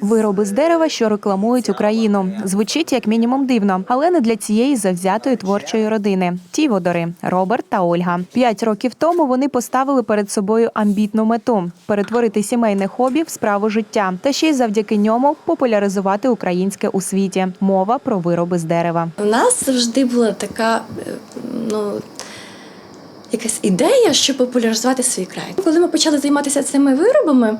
Вироби з дерева, що рекламують Україну. Звучить як мінімум дивно, але не для цієї завзятої творчої родини. Ті водори Роберт та Ольга. П'ять років тому вони поставили перед собою амбітну мету перетворити сімейне хобі в справу життя, та ще й завдяки ньому популяризувати українське у світі. Мова про вироби з дерева. У нас завжди була така е, ну, якась ідея, щоб популяризувати свій край. Коли ми почали займатися цими виробами, е,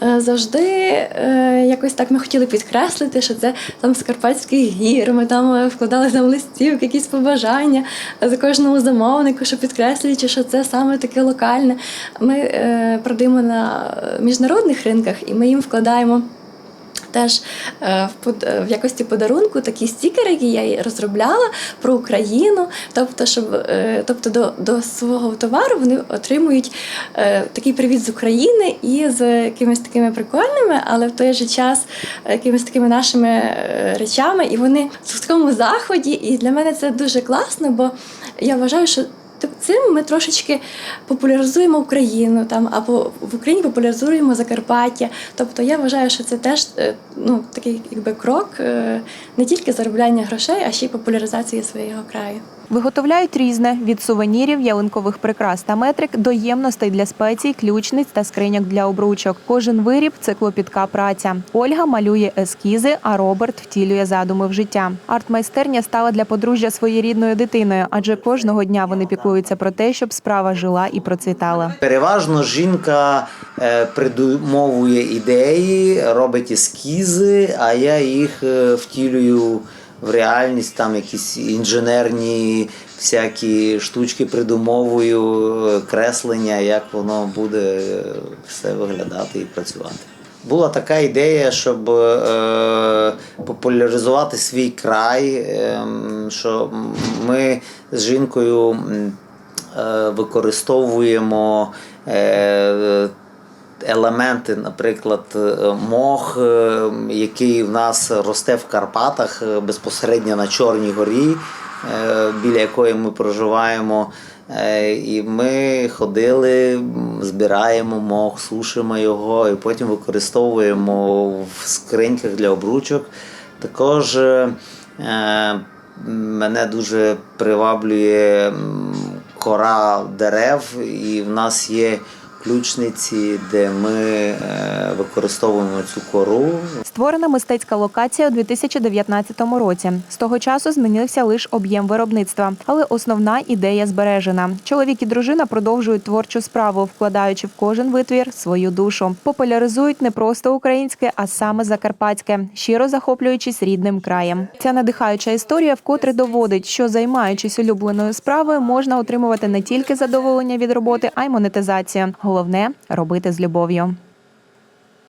завжди е, якось так ми хотіли підкреслити, що це там Скарпатський гір. Ми там е, вкладали там листівки, якісь побажання за кожному замовнику, що підкреслюючи, що це саме таке локальне. Ми е, продаємо на міжнародних ринках і ми їм вкладаємо. Теж е, в е, в якості подарунку такі стікери, які я розробляла про Україну. Тобто, щоб е, тобто до, до свого товару вони отримують такий привіт з України і з якимись такими прикольними, але в той же час якимись такими нашими речами. І вони в такому заході. І для мене це дуже класно, бо я вважаю, що Цим ми трошечки популяризуємо Україну там або в Україні популяризуємо Закарпаття. Тобто я вважаю, що це теж е, ну, такий якби крок е, не тільки заробляння грошей, а ще й популяризації свого краю. Виготовляють різне від сувенірів, ялинкових прикрас та метрик до ємностей для спецій, ключниць та скриньок для обручок. Кожен виріб це клопітка праця. Ольга малює ескізи, а Роберт втілює задуми в життя. Арт-майстерня стала для подружжя своєрідною дитиною, адже кожного дня вони піклуються про те, щоб справа жила і процвітала. Переважно жінка е, придумовує ідеї, робить ескізи, а я їх е, втілюю в реальність, там якісь інженерні всякі штучки придумовую, е, креслення, як воно буде все виглядати і працювати. Була така ідея, щоб е, популяризувати свій край, ем, що ми з жінкою е, використовуємо е, елементи, наприклад, е, мох, е, який в нас росте в Карпатах е, безпосередньо на Чорній горі, е, біля якої ми проживаємо. Е, І ми ходили, збираємо мох, сушимо його і потім використовуємо в скриньках для обручок. Також е, е, мене дуже приваблює кора дерев, і в нас є ключниці, де ми е, використовуємо цю кору. Створена мистецька локація у 2019 році. З того часу змінився лише об'єм виробництва, але основна ідея збережена. Чоловік і дружина продовжують творчу справу, вкладаючи в кожен витвір свою душу. Популяризують не просто українське, а саме закарпатське, щиро захоплюючись рідним краєм. Ця надихаюча історія вкотре доводить, що займаючись улюбленою справою, можна отримувати не тільки задоволення від роботи, а й монетизацію. Головне робити з любов'ю.